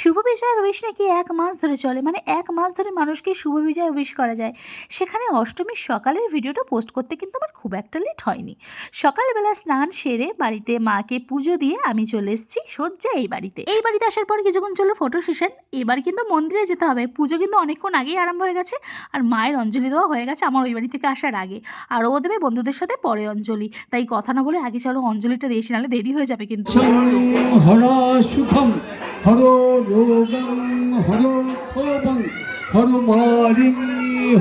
শুভ বিজয়ের উইশ নাকি এক মাস ধরে চলে? মানে এক মাস ধরে মানুষকে শুভ বিজয় উইশ করা যায়। সেখানে অষ্টমীর সকালের ভিডিওটা পোস্ট করতে কিন্তু আমার খুব একটা লেট হয়নি। সকালবেলা স্নান সেরে বাড়িতে মাকে পুজো দিয়ে আমি চলে এসেছি সজ্জা এই বাড়িতে। এই বাড়িতে আসার পর কিছুক্ষণ চলো ফটো সেশন এবার কিন্তু মন্দিরে যেতে হবে। পুজো কিন্তু অনেকক্ষণ আগেই আরম্ভ হয়ে গেছে। আর মায়ের অঞ্জলি দেওয়া হয়ে গেছে আমার ওই বাড়ি থেকে আসার আগে। আর ও দেবে বন্ধুদের সাথে পরে অঞ্জলি। তাই কথা না বলে আগে চলো অঞ্জলিটা দিয়েছি, নাহলে দেরি হয়ে যাবে কিন্তু। হর রোগং হর ক্ষোভং হর মারিং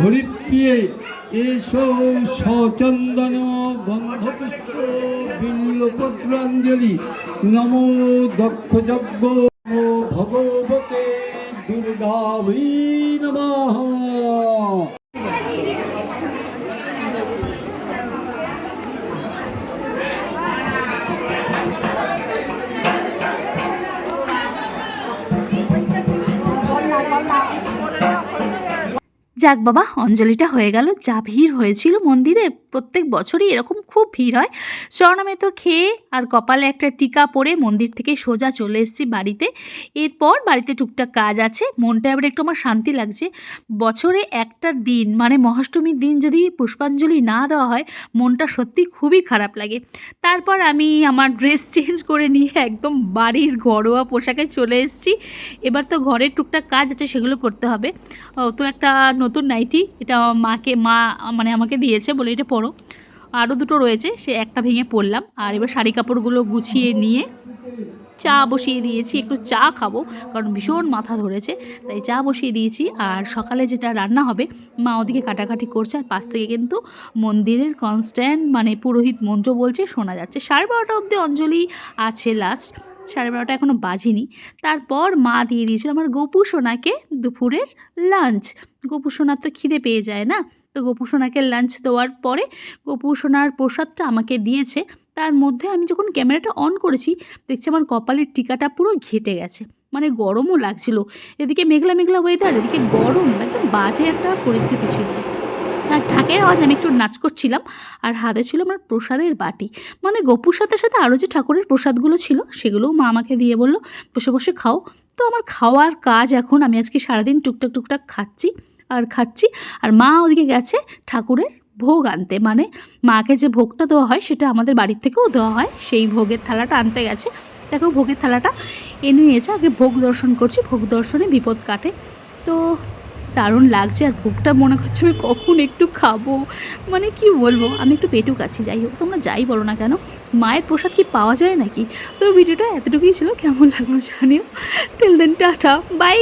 হরিপ্রিয়ে, এসো সচন্দন গন্ধপুষ্প বিল্লপত্রাঞ্জলি। নমো দক্ষ যজ্ঞ নমো ভগবতে দুর্গাবৈ নমঃ। যাক বাবা, অঞ্জলিটা হয়ে গেল, যা ভিড় হয়েছিল মন্দিরে, প্রত্যেক বছরই এরকম খুব ভিড় হয়। স্বর্ণামে তো খেয়ে আর কপালে একটা টিকা পরে মন্দির থেকে সোজা চলে এসেছি বাড়িতে। এরপর বাড়িতে টুকটাক কাজ আছে, মনটা এবার একটু আমার শান্তি লাগছে। বছরে একটা দিন মানে মহাষ্টমীর দিন যদি পুষ্পাঞ্জলি না দেওয়া হয়, মনটা সত্যি খুবই খারাপ লাগে। তারপর আমি আমার ড্রেস চেঞ্জ করে নিয়ে একদম বাড়ির ঘরোয়া পোশাকে চলে এসেছি। এবার তো ঘরের টুকটাক কাজ আছে, সেগুলো করতে হবে। তো একটা নতুন নাইটি, এটা মাকে, মা মানে আমাকে দিয়েছে বলে এটা পরো। আরও দুটো রয়েছে, সে একটা ভেঙে পরলাম। আর এবার শাড়ি কাপড়গুলো গুছিয়ে নিয়ে চা বসিয়ে দিয়েছি, একটু চা খাব, কারণ ভীষণ মাথা ধরেছে। তাই চা বসিয়ে দিয়েছি, আর সকালে যেটা রান্না হবে, মা ওদিকে কাটাকাটি করছে, আর পাশ থেকে কিন্তু মন্দিরের কনস্ট্যান্ট মানে পুরোহিত মন্ত্র বলছে, শোনা যাচ্ছে। সাড়ে বারোটা অবধি অঞ্জলি আছে লাস্ট সাড়ে বারোটা এখনও বাজেনি। তারপর মা দিয়ে দিয়েছিল আমার গোপু সোনাকে দুপুরের লাঞ্চ গোপু সোনার তো খিদে পেয়ে যায় না? তো গোপু সোনাকে লাঞ্চ দেওয়ার পরে গোপু সোনার প্রসাদটা আমাকে দিয়েছে। তার মধ্যে আমি যখন ক্যামেরাটা অন করেছি, দেখছি আমার কপালের টিকাটা পুরো ঘেটে গেছে। মানে গরমও লাগছিল। এদিকে মেঘলা মেঘলা ওয়েদার এদিকে গরম, একদম বাজে একটা পরিস্থিতি ছিল। আর ঢাকের আওয়াজ আমি একটু নাচ করছিলাম, আর হাতে ছিল আমার প্রসাদের বাটি। মানে গপুর সাথে সাথে আরও যে ঠাকুরের প্রসাদগুলো ছিল, সেগুলোও মা আমাকে দিয়ে বলল, বসে বসে খাও। তো আমার খাওয়ার কাজ এখন আমি আজকে সারাদিন টুকটাক টুকটাক খাচ্ছি, আর খাচ্ছি। আর মা ওদিকে গেছে ঠাকুরের ভোগ আনতে। মানে মাকে যে ভোগটা দেওয়া হয়, সেটা আমাদের বাড়ির থেকেও দেওয়া হয়। সেই ভোগের থালাটা আনতে গেছে। দেখো, ভোগের থালাটা এনে নিয়েছে আগে ভোগ দর্শন করছি। ভোগ দর্শনে বিপদ কাটে। তো দারুণ লাগছে আর ভোগটা মনে করছে আমি কখন একটু খাব। মানে কি বলব, আমি একটু পেটু আছি, যাই হোক, তোমরা যাই বলো না কেন, মায়ের প্রসাদ কি পাওয়া যায় নাকি? তো ভিডিওটা এতটুকুই ছিল, কেমন লাগল জানিও। টেল দেন টাটা বাই